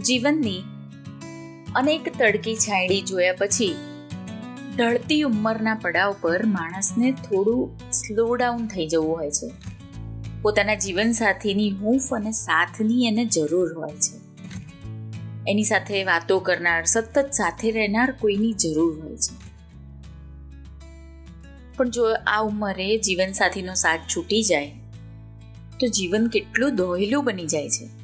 જીવનની અનેક તડકી છાંયડી જોયા પછી ઢળતી ઉંમરના પડાવ પર માણસને થોડું સ્લો ડાઉન થઈ જવું હોય છે. પોતાના જીવનસાથીની હૂંફ અને સાથની એને જરૂર હોય છે. એની સાથે વાતો કરનાર, સતત સાથે રહેનાર કોઈની જરૂર હોય છે. પણ જો આ ઉંમરે જીવનસાથીનો સાથ છૂટી જાય, તો જીવન કેટલું દોહેલું બની જાય છે.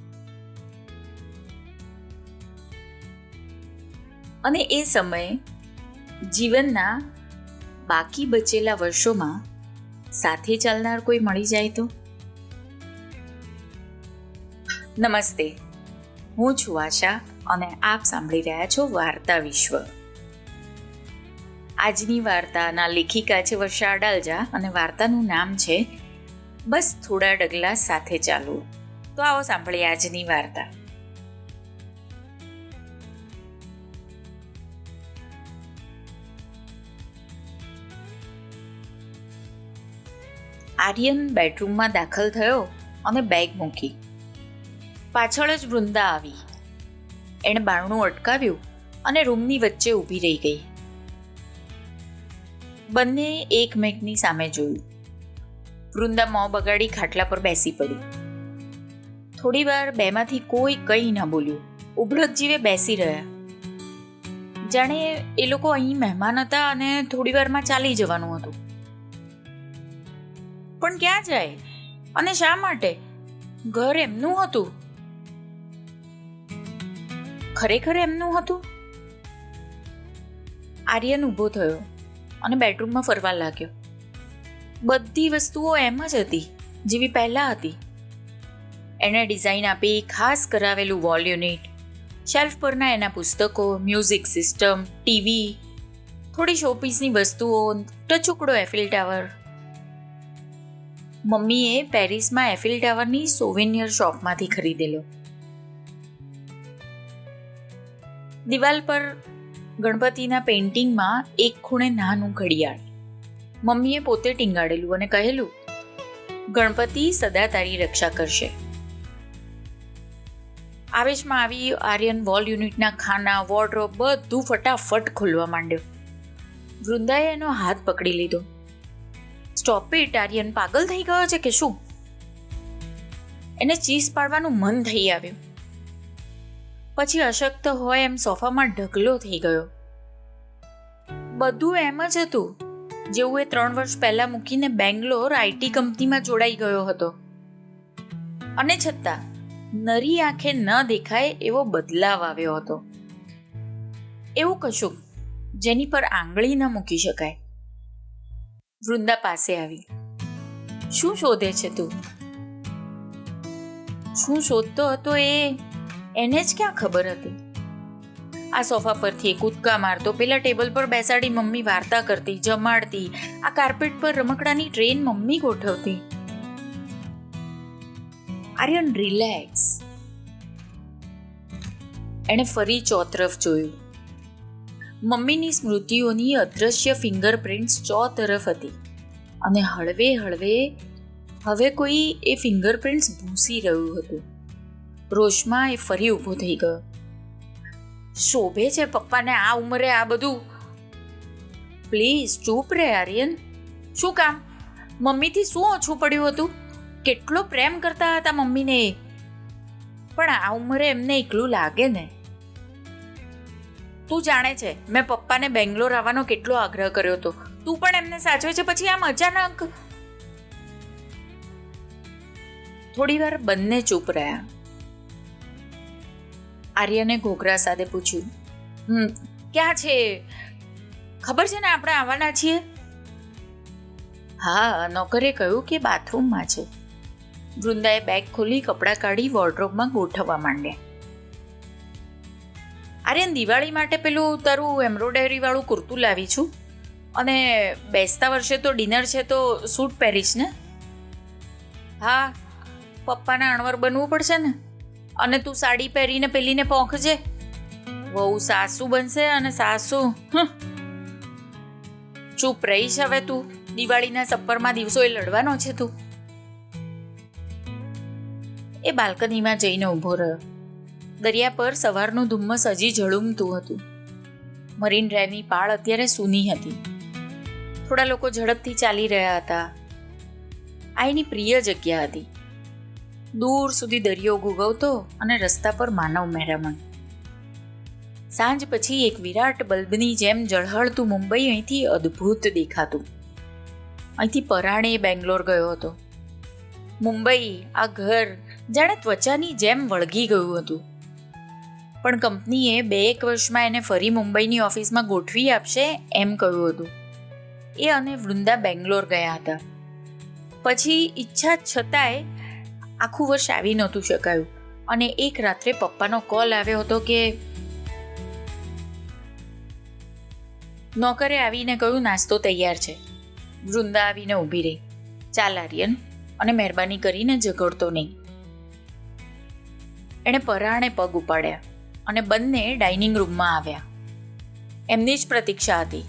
અને એ સમયે જીવનના બાકી બચેલા વર્ષોમાં સાથે ચાલનાર કોઈ મળી જાય તો? નમસ્તે. હું છું આશા અને આપ સાંભળી રહ્યા છો વાર્તા વિશ્વ. આજની વાર્તાના લેખિકા છે વર્ષા અડાલજા અને વાર્તાનું નામ છે, બસ થોડા ડગલા સાથે ચાલવું તો આવો સાંભળીએ આજની વાર્તા. આર્યન બેડરૂમમાં દાખલ થયો અને બેગ મૂકી. પાછળ જ વૃંદા આવી. એણે બારણું અટકાવ્યું અને રૂમની વચ્ચે ઊભી રહી ગઈ. બંને એકમેકની સામે જોયું. વૃંદા મોં બગાડી ખાટલા પર બેસી પડી થોડી વાર બેમાંથી કોઈ કંઈ ન બોલ્યું. ઉબળક જીવે બેસી રહ્યા. જાણે એ લોકો અહીં મહેમાન હતા અને થોડી વારમાં ચાલી જવાનું હતું. પણ ક્યાં જાય? અને શા માટે? ઘર એમનું હતું? ખરેખર એમનું હતું? આર્યન ઊભો થયો અને બેડરૂમમાં ફરવા લાગ્યો. બધી વસ્તુઓ એમ જ હતી, જેવી પહેલાં હતી. એણે ડિઝાઇન આપી ખાસ કરાવેલું વોલ યુનિટ શેલ્ફ પરના એના પુસ્તકો મ્યુઝિક સિસ્ટમ ટીવી, થોડી શોપીસની વસ્તુઓ, ટચુકડો એફિલ ટાવર મમ્મીએ પેરિસમાં એફિલ ટાવરની સોવેનિયર શોપમાંથી ખરીદેલો. દિવાલ પર ગણપતિના પેઇન્ટિંગમાં એક ખૂણે નાનું ઘડિયાળ. મમ્મીએ પોતે ટીંગાડેલું અને કહેલું, ગણપતિ સદા તારી રક્ષા કરશે. આવેશમાં આવી આર્યન વોલ યુનિટના ખાના, વોર્ડરોબ બધું ફટાફટ ખોલવા માંડ્યો. વૃંદાએ એનો હાથ પકડી લીધો. સ્ટોપ ઇટ પાગલ થઈ ગયો છે કે શું? એને ચીઝ પાડવાનું મન થઈ આવ્યું. પછી અશક્ત હોય એમ સોફામાં ઢગલો થઈ ગયો. બધું એમ જ હતું, જેવું એ ત્રણ વર્ષ પહેલા મૂકીને બેંગ્લોર આઈટી કંપનીમાં જોડાઈ ગયો હતો. અને છતાં, નરી આંખે ન દેખાય એવો બદલાવ આવ્યો હતો. એવું કશું જેની પર આંગળી ન મૂકી શકાય. વૃંદા પાસે આવી. શું શોધે છે તું? શું શોધતો હતો એ એને જ ક્યાં ખબર હતી? આ સોફા પરથી કૂદકા મારતો, પેલા ટેબલ પર બેસાડી મમ્મી વાર્તા કરતી, જમાડતી, આ કાર્પેટ પર રમકડાની ટ્રેન મમ્મી ગોઠવતી. આર્યન, રિલેક્સ. એણે ફરી ચોતરફ જોયું. મમ્મીની સ્મૃતિઓની અદ્રશ્ય ફિંગરપ્રિન્ટ્સ ચો તરફ હતી. અને હળવે હળવે હવે કોઈ એ ફિંગરપ્રિન્ટ્સ ભૂસી રહ્યું હતું. રોશમાં એ ફરી ઊભો થઈ ગયો. શોભે છે પપ્પાને આ ઉંમરે આ બધું? પ્લીઝ, ચૂપ રે આર્યન. શું કામ? મમ્મીથી શું ઓછું પડ્યું હતું? કેટલો પ્રેમ કરતા હતા મમ્મીને પણ આ ઉંમરે એમને એકલું લાગે ને. તું જાણે છે, મેં પપ્પાને બેંગ્લોર આવવાનો કેટલો આગ્રહ કર્યો હતો. તું પણ એમને સાચવે છે, પછી આમ અચાનક. થોડી વાર બંને ચૂપ રહ્યા. આર્યને ઘોઘરા સાથે પૂછ્યું, હમ, ક્યાં છે? ખબર છે ને આપણે આવવાના છીએ? હા, નોકરે કહ્યું કે બાથરૂમમાં છે. વૃંદાએ બેગ ખોલી, કપડાં કાઢી વોર્ડરોબમાં ગોઠવવા માંડ્યા. આર્યન દિવાળી માટે પેલું તારું એમ્બ્રોઇડરી વાળું કુર્તું લાવી છું. અને બેસતા વર્ષે તો ડિનર છે તો સૂટ પહેરીશ ને? હા, પપ્પાના અણવર બનવું પડશે ને? અને તું સાડી પહેરીને પેલીને પોંખજે. વહુ સાસુ બનશે અને સાસુ. ચૂપ રહીશ હવે તું. દિવાળીના સપ્પરમાં દિવસો એ લડવાનો છે તું. એ બાલ્કનીમાં જઈને ઊભો રહ્યો. દરિયા પર સવારનું ધુમ્મસ હજી ઝળુમતું હતું. મરીન ડ્રાઈવની પાળ અત્યારે સૂની હતી. થોડા લોકો ઝડપથી ચાલી રહ્યા હતા. આ એની પ્રિય જગ્યા હતી. દૂર સુધી દરિયો ગુગવતો અને રસ્તા પર માનવ મહેરામણ. સાંજ પછી એક વિરાટ બલ્બની જેમ ઝળહળતું મુંબઈ અહીંથી અદ્ભુત દેખાતું. અહીંથી પરાણે બેંગ્લોર ગયો હતો. મુંબઈ, આ ઘર જાણે ત્વચાની જેમ વળગી ગયું હતું. પણ કંપનીએ બે એક વર્ષમાં એને ફરી મુંબઈની ઓફિસમાં ગોઠવી આપશે એમ કહ્યું હતું. એ અને વૃંદા બેંગ્લોર ગયા હતા. પછી ઈચ્છા છતાંય આખું વર્ષ આવી નહોતું શકાયું અને એક રાત્રે પપ્પાનો કોલ આવ્યો હતો કે નોકરે આવીને કહ્યું, નાસ્તો તૈયાર છે. વૃંદા આવીને ઊભી રહી. ચાલ આર્યન, અને મહેરબાની કરીને ઝઘડતો નહીં. એણે પરાણે પગ ઉપાડ્યા. અને બંને ડાઇનિંગ રૂમમાં આવ્યા. એમની જ પ્રતીક્ષા હતી.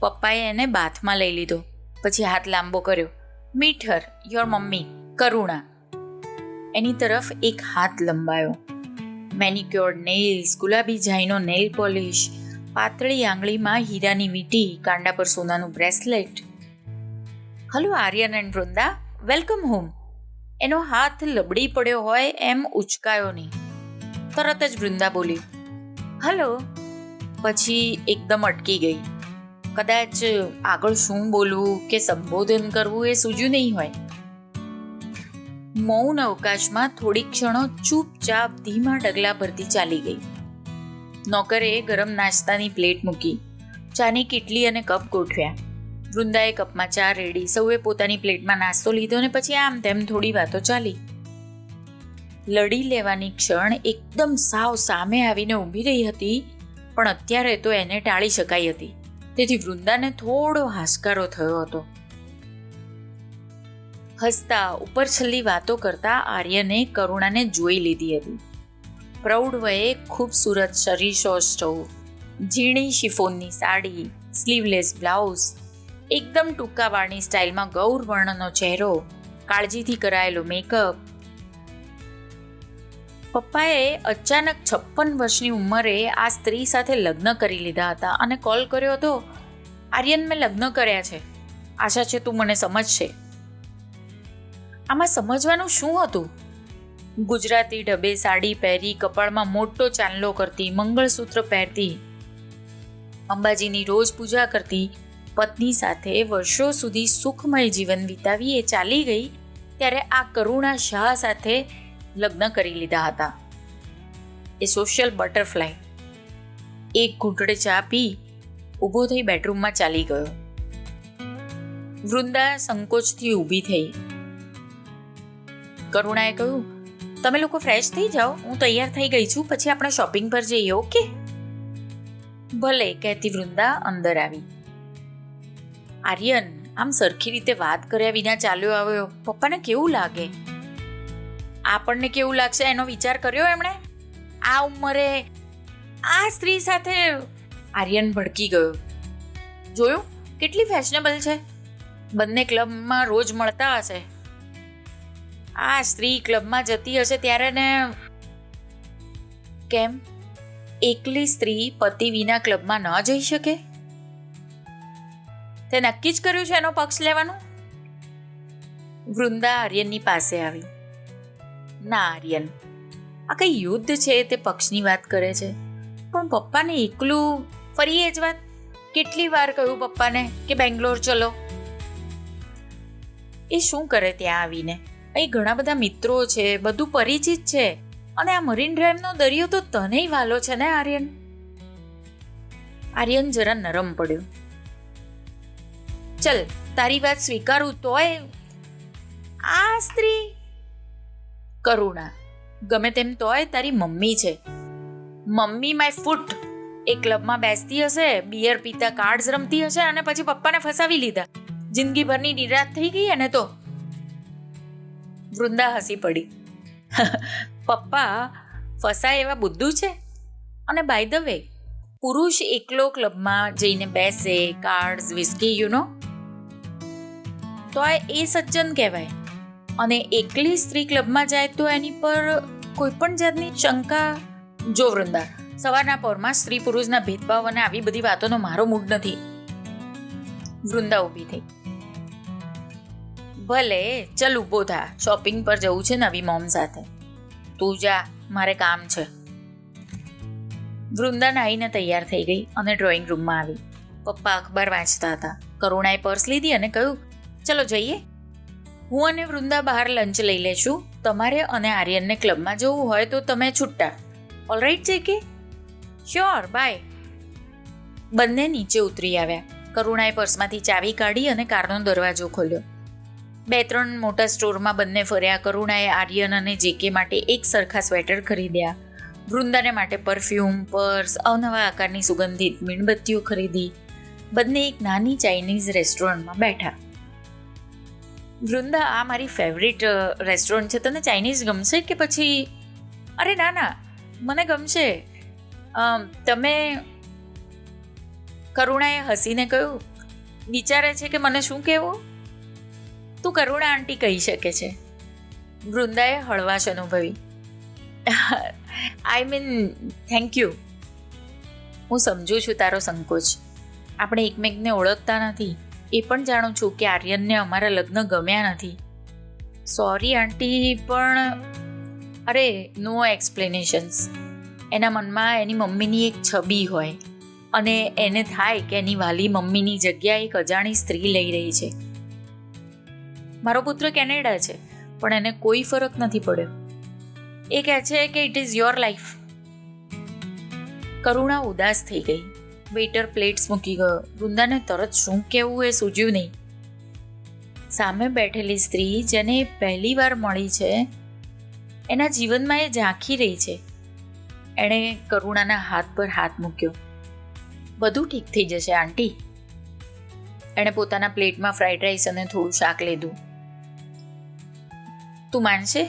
પપ્પાએ એને બાથમાં લઈ લીધો, પછી હાથ લાંબો કર્યો. મીઠર, યોર મમ્મી, કરુણા. એની તરફ એક હાથ લંબાયો. મેનિક્યોર્ડ નેઇલ્સ, ગુલાબી જાઈનો નેઇલ પોલિશ, પાતળી આંગળીમાં હીરાની વીંટી, કાંડા પર સોનાનું bracelet. Hello, Aryan and Vrinda, welcome home. એનો હાથ લબડી પડ્યો હોય એમ ઉચકાયો નહીં. તરત જ વૃંદા બોલી, હલો. પછી એકદમ અટકી ગઈ. કદાચ આગળ શું બોલવું કે સંબોધન કરવું એ સૂજ્યું નહીં હોય. મૌન અવકાશમાં થોડી ક્ષણો ચૂપચાપ ધીમા ડગલા ભરતી ચાલી ગઈ. નોકરે ગરમ નાસ્તાની પ્લેટ મૂકી, ચાની કીટલી અને કપ ગોઠવ્યા. વૃંદાએ કપમાં ચા રેડી સૌએ પોતાની પ્લેટમાં નાસ્તો લીધો ને પછી આમ તેમ થોડી વાતો ચાલી. લડી લેવાની ક્ષણ એકદમ સાવ સામે આવીને ઊભી રહી હતી, પણ અત્યારે તો એને ટાળી શકાઈ હતી. તેથી વૃંદાને થોડો હાશકારો થયો હતો. હસતા, ઉપર છલ્લી વાતો કરતા આર્યને કરુણાને જોઈ લીધી હતી. પ્રૌઢ વયે ખૂબસૂરત શરીર સૌષ્ઠવ ઝીણી શિફોનની સાડી સ્લીવલેસ બ્લાઉઝ એકદમ ટૂંકા વાળની સ્ટાઇલમાં ગૌર વર્ણનો ચહેરો, કાળજીથી કરાયેલો મેકઅપ પપ્પાએ અચાનક છપ્પન વર્ષની ઉંમરે આ સ્ત્રી સાથે લગ્ન કરી લીધા હતા અને કોલ કર્યો હતો, આર્યન, મેં લગ્ન કર્યા છે. આશા છે તું મને સમજશે. આમાં સમજવાનું શું હતું? ગુજરાતી ઢબે સાડી પહેરી, કપાળમાં મોટો ચાંદલો કરતી, મંગળસૂત્ર પહેરતી, અંબાજીની રોજ પૂજા કરતી, પત્ની સાથે વર્ષો સુધી સુખમય જીવન વિતાવી એ ચાલી ગઈ, ત્યારે આ કરુણા શાહ સાથે લગ્ન કરી લીધા હતા. એ સોશિયલ બટરફ્લાય એક ઘૂંટડે ચા પી ઊભો થઈ બેડરૂમમાં ચાલી ગયો. વૃંદા સંકોચથી ઊભી થઈ. કરુણાએ કહ્યું, તમે લોકો ફ્રેશ થઈ જાઓ, હું તૈયાર થઈ ગઈ છું, પછી આપણે શોપિંગ પર જઈએ ઓકે ભલે, કહેતી વૃંદા અંદર આવી. આર્યન આમ સરખી રીતે વાત કર્યા વિના ચાલ્યો આવ્યો. પપ્પાને કેવું લાગે? આપણને કેવું લાગશે એનો વિચાર કર્યો એમણે? આ ઉંમરે આ સ્ત્રી સાથે આર્યન ભડકી ગયો. જોયું? કેટલી ફેશનેબલ છે. બંને ક્લબમાં રોજ મળતા હશે. આ સ્ત્રી ક્લબમાં જતી હશે ત્યારે ને કેમ? એકલી સ્ત્રી પતિ વિના ક્લબમાં ન જઈ શકે? તે નક્કી જ કર્યું છે એનો પક્ષ લેવાનું? વૃંદા આર્યનની પાસે આવી. ના આર્યન આ કઈ યુદ્ધ છે તે પક્ષની વાત કરે છે? પણ પપ્પાને એકલું ફરી એ જ વાત. કેટલી વાર કહ્યું પપ્પાને કે બેંગ્લોર ચલો? એ શું કરે ત્યાં આવીને? અહીં ઘણા બધા મિત્રો છે, બધું પરિચિત છે. અને આ મરીન ડ્રાઈવનો દરિયો તો તનેય વાલો છે ને આર્યન આર્યન જરા નરમ પડ્યો. ચલ, તારી વાત સ્વીકારું તોય આ સ્ત્રી કરુણા. ગમે તેમ તોય તારી મમ્મી છે. Mummy my foot. એ ક્લબમાં બેસતી હશે બિયર પીતા કાર્ડ્સ રમતી હશે અને પછી પપ્પાને ફસાવી લીધા. જિંદગીભરની નિરાશ થઈ ગઈ અને તો વૃંદા હસી પડી. પપ્પા, ફસાય એવા બુદ્ધુ છે? અને બાય ધ વે પુરુષ એકલો ક્લબમાં જઈને બેસે કાર્ડ્સ વિસ્કી યુ નો તો આ એ સજ્જન કહેવાય. અને એકલી સ્ત્રી ક્લબમાં જાય તો એની પર કોઈ પણ જાતની શંકા જો વૃંદા, સવારના પરમાં સ્ત્રી પુરુષના ભેદભાવ અને આવી બધી વાતોનો મારો મૂડ નથી. વૃંદા ઊભી થઈ. ભલે, ચલ ઊભો થા શોપિંગ પર જવું છે નવી મોમ સાથે. તું જા, મારે કામ છે. વૃંદા નાહીને તૈયાર થઈ ગઈ અને ડ્રોઈંગ રૂમમાં આવી. પપ્પા અખબાર વાંચતા હતા. કરુણાએ પર્સ લીધી અને કહ્યું, ચલો જઈએ. હું અને વૃંદા બહાર લંચ લઈ લેશું. તમારે અને આર્યનને ક્લબમાં જવું હોય તો તમે છૂટા ઓલરાઈટ છે કે શ્યોર બાય બંને નીચે ઉતરી આવ્યા. કરુણાએ પર્સમાંથી ચાવી કાઢી અને કારનો દરવાજો ખોલ્યો. બે ત્રણ મોટા સ્ટોરમાં બંને ફર્યા. કરુણાએ આર્યન અને જેકે માટે એક સરખા સ્વેટર ખરીદ્યા. વૃંદાને માટે પરફ્યુમ પર્સ અવનવા આકારની સુગંધિત મીણબત્તીઓ ખરીદી. બંને એક નાની ચાઇનીઝ રેસ્ટોરન્ટમાં બેઠા. વૃંદા, આ મારી ફેવરિટ રેસ્ટોરન્ટ છે. તને ચાઇનીઝ ગમશે કે પછી? અરે, ના ના. મને ગમશે. તમે કરુણાએ હસીને કહ્યું, વિચારે છે કે મને શું કહેવું? તું કરુણા આંટી કહી શકે છે. વૃંદાએ હળવાશ અનુભવી. આઈ મીન થેન્ક યુ હું સમજુ છું તારો સંકોચ. આપણે એકમેકને ઓળખતા નથી. એ પણ જાણું છું કે આર્યનને અમારા લગ્ન ગમ્યા નથી. સોરી આંટી પણ અરે નો એક્સપ્લેનેશન્સ એના મનમાં એની મમ્મીની એક છબી હોય અને એને થાય કે એની વાલી મમ્મીની જગ્યા એક અજાણી સ્ત્રી લઈ રહી છે. મારો પુત્ર કેનેડા છે, પણ એને કોઈ ફરક નથી પડ્યો. એ કહે છે કે it is your life Karuna ઉદાસ થઈ ગઈ. વેઇટર પ્લેટ્સ મૂકી ગયો. વૃંદાને તરત શું કહેવું એ સૂજ્યું નહીં. સામે બેઠેલી સ્ત્રી જેને પહેલી વાર મળી છે, એના જીવનમાં એ ઝાંખી રહી છે. એણે કરુણાના હાથ પર હાથ મૂક્યો. બધું ઠીક થઈ જશે, આંટી. એણે પોતાના પ્લેટમાં ફ્રાઈડ રાઈસ અને થોડું શાક લીધું. તું માનશે?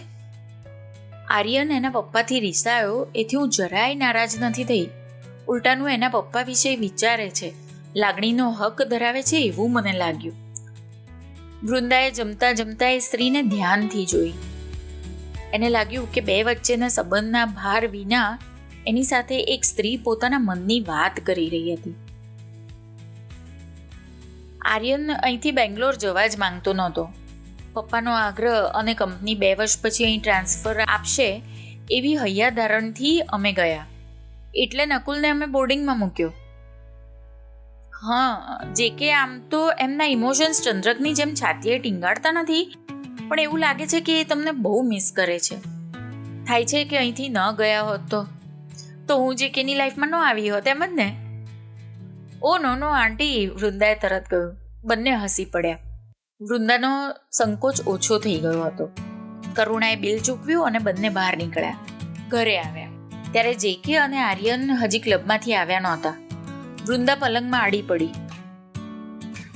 આર્યન એના પપ્પાથી રીસાયો, એથી હું જરાય નારાજ નથી થઈ. ઉલટાનું એના પપ્પા વિશે વિચારે છે. લાગણીનો હક ધરાવે છે એવું મને લાગ્યું. વૃંદાએ જમતા જમતા એ સ્ત્રીને ધ્યાનથી જોઈ. એને લાગ્યું કે બે વચ્ચેના સંબંધના ભાર વિના એની સાથે એક સ્ત્રી પોતાના મનની વાત કરી રહી હતી. આર્યન અહીંથી બેંગ્લોર જવા જ માંગતો નહોતો. પપ્પાનો આગ્રહ અને કંપની બે વર્ષ પછી અહીં ટ્રાન્સફર આપશે એવી હૈયાધારણથી અમે ગયા. એટલે નકુલને અમે બોર્ડિંગમાં મૂક્યો. હા, જે કે આમ તો એમના ઇમોશન્સ ચંદ્રકની જેમ છાતીએ ટીંગાડતા નથી, પણ એવું લાગે છે કે એ તમને બહુ મિસ કરે છે. થાય છે કે અહીંથી ન ગયા હોત તો? તો હું જે કેની લાઈફમાં ન આવી હોત, એમ જ ને? ઓ નો નો આંટી, વૃંદાએ તરત કહ્યું. બંને હસી પડ્યા. વૃંદાનો સંકોચ ઓછો થઈ ગયો હતો. કરુણાએ બિલ ચૂકવ્યું અને બંને બહાર નીકળ્યા. ઘરે આવ્યા. ત્યારે જેકે અને આર્યન હજી ક્લબમાંથી આવ્યા નહોતા. વૃંદા પલંગમાં આડી પડી.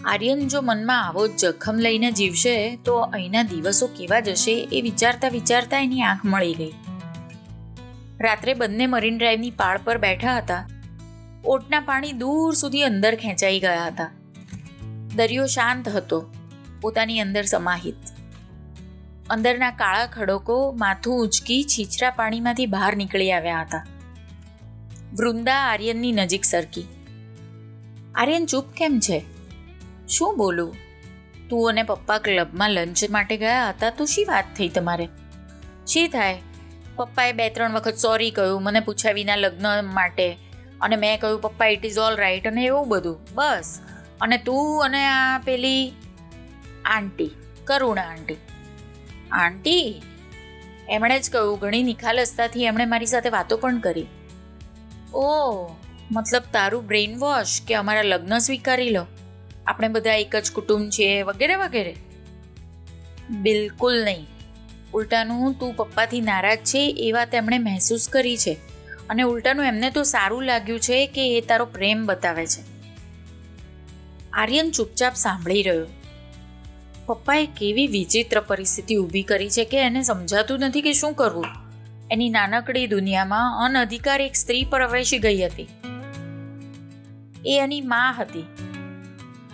આર્યન જો મનમાં આવો જખમ લઈને જીવશે, તો અહીંના દિવસો કેવા જશે એ વિચારતા વિચારતા એની આંખ મળી ગઈ. રાત્રે બંને મરીન ડ્રાઈવની પાળ પર બેઠા હતા. ઓટના પાણી દૂર સુધી અંદર ખેંચાઈ ગયા હતા. દરિયો શાંત હતો. પોતાની અંદર સમાહિત. અંદરના કાળા ખડકો માથું ઉંચકી છીછરા પાણીમાંથી બહાર નીકળી આવ્યા હતા. વૃંદા આર્યનની નજીક સરકી. આર્યન, ચૂપ કેમ છે? શું બોલું? તું અને પપ્પા ક્લબમાં લંચ માટે ગયા હતા, તો શી વાત થઈ તમારે? શી થાય? પપ્પાએ બે, ત્રણ વખત સોરી કહ્યું, મને પૂછ્યા વિના લગ્ન માટે. અને મેં કહ્યું, પપ્પા ઇટ ઇઝ ઓલ રાઈટ અને એવું બધું. બસ. અને તું અને આ પેલી આંટી, કરુણા આંટી આંટી, એમણે જ કહ્યું, ઘણી નિખાલસતાથી એમણે મારી સાથે વાતો પણ કરી. ઓ, મતલબ તારું બ્રેઇન વોશ કે અમારા લગ્ન સ્વીકારી લો? આપણે બધા એક જ કુટુંબ છીએ, વગેરે વગેરે? બિલકુલ નહીં. ઉલટાનું તું પપ્પાથી નારાજ છે, એ વાત એમણે મહેસૂસ કરી છે. અને ઉલટાનું એમને તો સારું લાગ્યું છે કે એ તારો પ્રેમ બતાવે છે. આર્યન ચૂપચાપ સાંભળી રહ્યો. પપ્પાએ કેવી વિચિત્ર પરિસ્થિતિ ઊભી કરી છે કે એને સમજાતું નથી કે શું કરવું. એની નાનકડી દુનિયામાં અનઅધિકાર એક સ્ત્રી પ્રવેશી ગઈ હતી. એ એની મા હતી.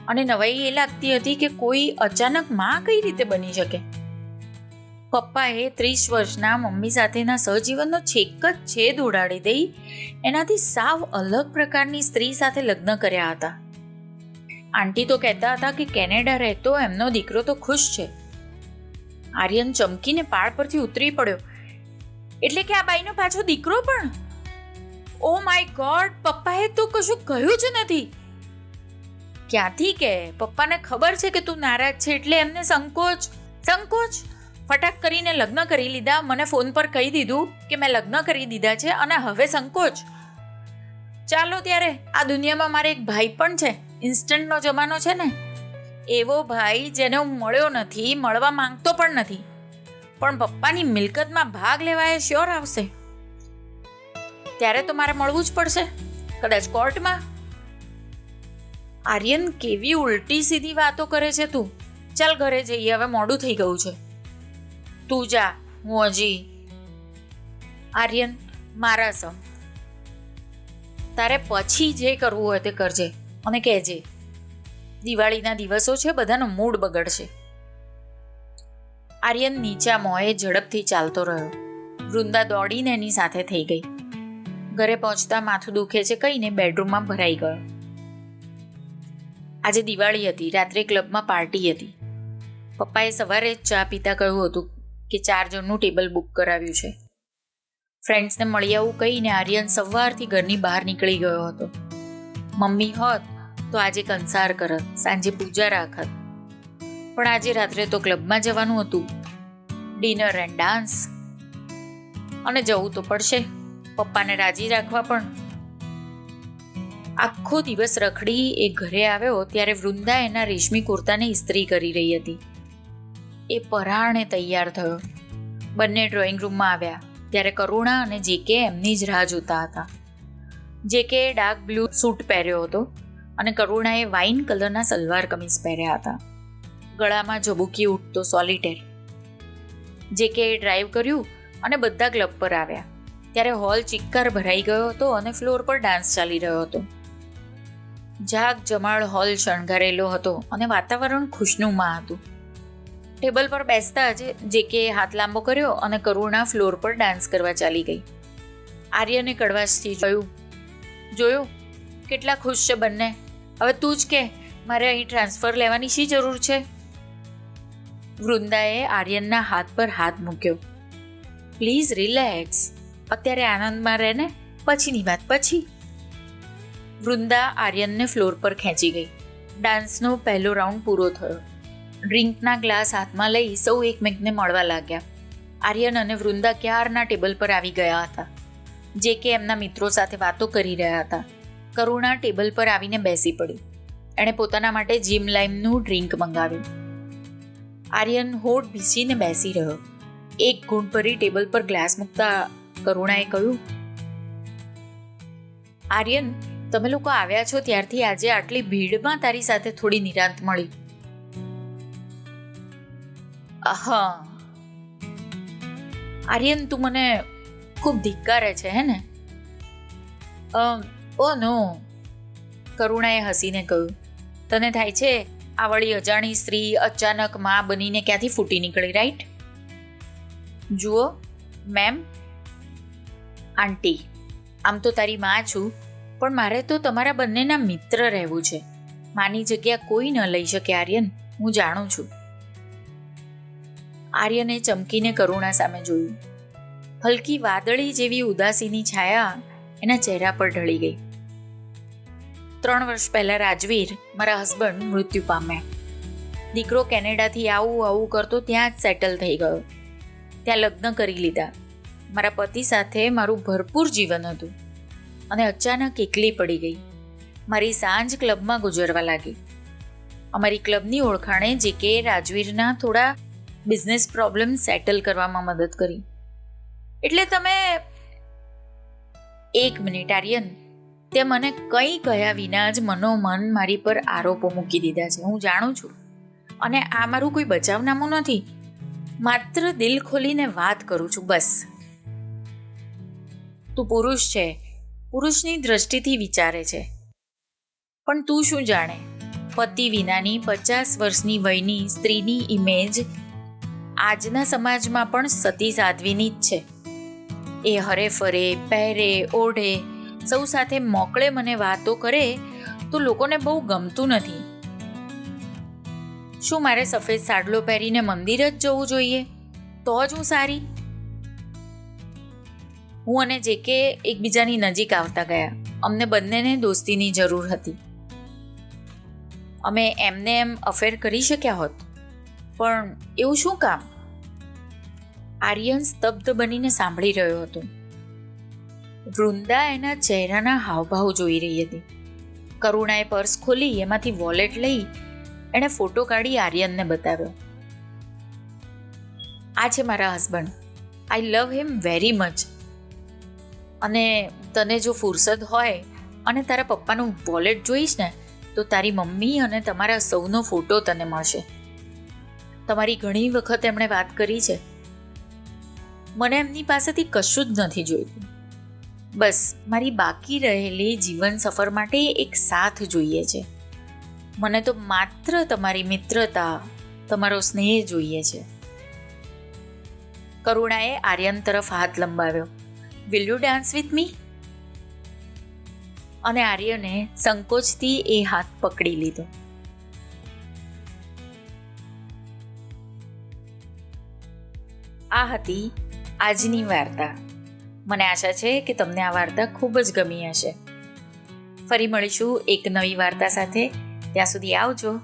અને નવાઈ એ લાગતી હતી કે કોઈ અચાનકમાં કઈ રીતે બની શકે. પપ્પાએ ત્રીસ વર્ષના મમ્મી સાથેના સહજીવનનો છેક જ છેદ ઉડાડી દઈ એનાથી સાવ અલગ પ્રકારની સ્ત્રી સાથે લગ્ન કર્યા હતા. આંટી તો કહેતા હતા કે કેનેડા રહેતો એમનો દીકરો તો ખુશ છે. આર્યન ચમકીને પાળ પરથી ઉતરી પડ્યો. એટલે કે આ બાઈનો પાછો દીકરો પણ? ઓ માય ગોડ પપ્પાએ તો કશું કહ્યું જ નથી. ક્યાંથી કે? પપ્પાને ખબર છે કે તું નારાજ છે એટલે એમને સંકોચ સંકોચ. ફટાક કરીને લગ્ન કરી લીધા. મને ફોન પર કહી દીધું કે મેં લગ્ન કરી દીધા છે અને હવે સંકોચ. ચાલો ત્યારે, આ દુનિયામાં મારે એક ભાઈ પણ છે. ઇન્સ્ટન્ટનો જમાનો છે ને, એવો ભાઈ જેને હું મળ્યો નથી, મળવા માંગતો પણ નથી. પણ પપ્પાની મિલકતમાં ભાગ લેવા એ શ્યોર આવશે. ત્યારે તો મારે મળવું જ પડશે, કદાચ કોર્ટમાં. આર્યન કેવી ઉલટી સીધી વાતો કરે છે તું. ચાલ ઘરે જઈએ, હવે મોડું થઈ ગયું છે. તું જા, હું હજી. આર્યન, મારા સમ. તારે પછી જે કરવું હોય તે કરજે. અને કહેજે, દિવાળીના દિવસો છે, બધાનો મૂડ બગડશે. આર્યન નીચા મોએ ઝડપથી ચાલતો રહ્યો. વૃંદા દોડીને એની સાથે થઈ ગઈ. ઘરે પહોંચતા માથું દુખે છે કહીને બેડરૂમમાં ભરાઈ ગયો. આજે દિવાળી હતી, રાત્રે ક્લબમાં પાર્ટી હતી. પપ્પાએ સવારે જ ચા પીતા કહ્યું હતું કે ચાર જણનું ટેબલ બુક કરાવ્યું છે. ફ્રેન્ડ્સને મળી આવું કહીને આર્યન સવારથી ઘરની બહાર નીકળી ગયો હતો. મમ્મી હોત તો આજે કંસાર કરત, સાંજે પૂજા રાખત. પણ આજે રાત્રે તો ક્લબમાં જવાનું હતું. Dinner and dance. અને જવું તો પડશે, પપ્પાને રાજી રાખવા પણ. આખો દિવસ રખડી એ ઘરે આવ્યો ત્યારે વૃંદા એના રેશમી કુર્તાને ઇસ્ત્રી કરી રહી હતી. એ પરાણે તૈયાર થયો. બંને ડ્રોઈંગ રૂમમાં આવ્યા, ત્યારે કરુણા અને જેકે એમની જ રાહ જોતા હતા. જેકે ડાર્ક બ્લુ સૂટ પહેર્યો હતો. અને કરુણાએ વાઇન કલરના સલવાર કમીઝ પહેર્યા હતા. ગળામાં ઝબૂકી ઉઠતો સોલિટેર જે કે ડ્રાઈવ કર્યું અને બધા ક્લબ પર આવ્યા. ત્યારે હોલ ચિક્કાર ભરાઈ ગયો હતો અને ફ્લોર પર ડાન્સ ચાલી રહ્યો હતો. જાગ જમાળ હોલ શણગારેલો હતો અને વાતાવરણ ખુશનુમા હતું. ટેબલ પર બેસતા જ જે કે હાથ લાંબો કર્યો અને કરુણા ફ્લોર પર ડાન્સ કરવા ચાલી ગઈ. આર્યને કડવાશથી જોયું. જોયું? કેટલા ખુશ છે બંને? હવે તું જ કે, મારે અહીં ટ્રાન્સફર લેવાની શી જરૂર છે? વૃંદાએ આર્યનના હાથ પર હાથ મૂક્યો. પ્લીઝ રિલેક્સ અત્યારે આનંદમાં રહે ને પછીની વાત પછી. વૃંદા આર્યનને ફ્લોર પર ખેંચી ગઈ. ડાન્સનો પહેલો રાઉન્ડ પૂરો થયો. ડ્રિંકના ગ્લાસ હાથમાં લઈ સૌ એકમેકને મળવા લાગ્યા. આર્યન અને વૃંદા ક્યારના ટેબલ પર આવી ગયા હતા. જે કે એમના મિત્રો સાથે વાતો કરી રહ્યા હતા. કરુણા ટેબલ પર આવીને બેસી પડી એણે પોતાના માટે જીમ લાઈમનું ડ્રિંક મંગાવ્યું. આર્યન હોઠ ભીસીને બેસી રહ્યો. એક ઘૂંટ ભરી ટેબલ પર ગ્લાસ મૂકતા કરુણાએ કહ્યું, આર્યન, તમે લોકો આવ્યા છો ત્યારથી આજે આટલી ભીડમાં તારી સાથે થોડી નિરાંત મળી. હા આર્યન, તું મને ખૂબ ધિક્કારે છે, હે ને? ઓ નો. કરુણાએ હસીને કહ્યું, તને થાય છે આ વળી અજાણી સ્ત્રી અચાનકમાં બનીને ક્યાંથી ફૂટી નીકળી રાઈટ જુઓ મેમ આંટી, આમ તો તારી માં છું, પણ મારે તો તમારા બંનેના મિત્ર રહેવું છે. માની જગ્યા કોઈ ન લઈ શકે, આર્યન. હું જાણું છું. આર્યને ચમકીને કરુણા સામે જોયું. હલકી વાદળી જેવી ઉદાસીની છાયા એના ચહેરા પર ઢળી ગઈ. ત્રણ વર્ષ પહેલાં રાજવીર મારા હસબન્ડ મૃત્યુ પામ્યા દીકરો કેનેડાથી આવું આવું કરતો ત્યાં જ સેટલ થઈ ગયો. ત્યાં લગ્ન કરી લીધા. મારા પતિ સાથે મારું ભરપૂર જીવન હતું. અને અચાનક એકલી પડી ગઈ. મારી સાંજ ક્લબમાં ગુજરવા લાગી. અમારી ક્લબની ઓળખાણે જે કે રાજવીરના થોડા બિઝનેસ પ્રોબ્લેમ સેટલ કરવામાં મદદ કરી. એટલે તમે એક મિનિટ, આર્યન. તે મને કંઈ કહ્યા વિના જ મનોમન મારી પર આરોપો મૂકી દીધા છે. હું જાણું છું. અને આ મારું કોઈ બચાવનામું નથી. માત્ર દિલ ખોલીને વાત કરું છું, બસ. તું પુરુષ છે. પુરુષની દ્રષ્ટિથી વિચારે છે. પણ તું શું જાણે? પતિ વિનાની પચાસ વર્ષની વયની સ્ત્રીની ઇમેજ આજના સમાજમાં પણ સતી સાધ્વીની જ છે. એ હરે ફરે, પહેરે, ઓઢે સૌ સાથે મોકળે મને વાતો કરે તો લોકોને બહુ ગમતું નથી. શું મારે સફેદ સાડલો પહેરીને મંદિર જ જવું જોઈએ? તો જ હું સારી. હું અને જે કે એકબીજાની નજીક આવતા ગયા. અમને બંનેને દોસ્તીની જરૂર હતી. અમે એમને એમ અફેર કરી શક્યા હોત. પણ એવું શું કામ? આર્યન સ્તબ્ધ બનીને સાંભળી રહ્યો હતો. વૃંદા એના ચહેરાના હાવભાવ જોઈ રહી હતી. કરુણાએ પર્સ ખોલી એમાંથી વોલેટ લઈ એણે ફોટો કાઢી આર્યનને બતાવ્યો. આ છે મારા husband. I love him very much અને તને જો ફુરસદ હોય અને તારા પપ્પાનું વોલેટ જોઈશ ને, તો તારી મમ્મી અને તમારા સૌનો ફોટો તને મળશે. તમારી ઘણી વખત એમણે વાત કરી છે. મને એમની પાસેથી કશું જ નથી જોઈતું. બસ, મારી બાકી રહેલી જીવન સફર માટે એક સાથ જોઈએ છે. મને તો માત્ર તમારી મિત્રતા, તમારો સ્નેહ જોઈએ છે. કરુણાએ આર્યન તરફ હાથ લંબાવ્યો. Will you dance with me અને આર્યને સંકોચથી એ હાથ પકડી લીધો. આ હતી આજની વાર્તા. મને આશા છે કે તમને આ વાર્તા ખૂબ જ ગમી હશે. ફરી મળીશું એક નવી વાર્તા સાથે. ત્યાં સુધી આવજો.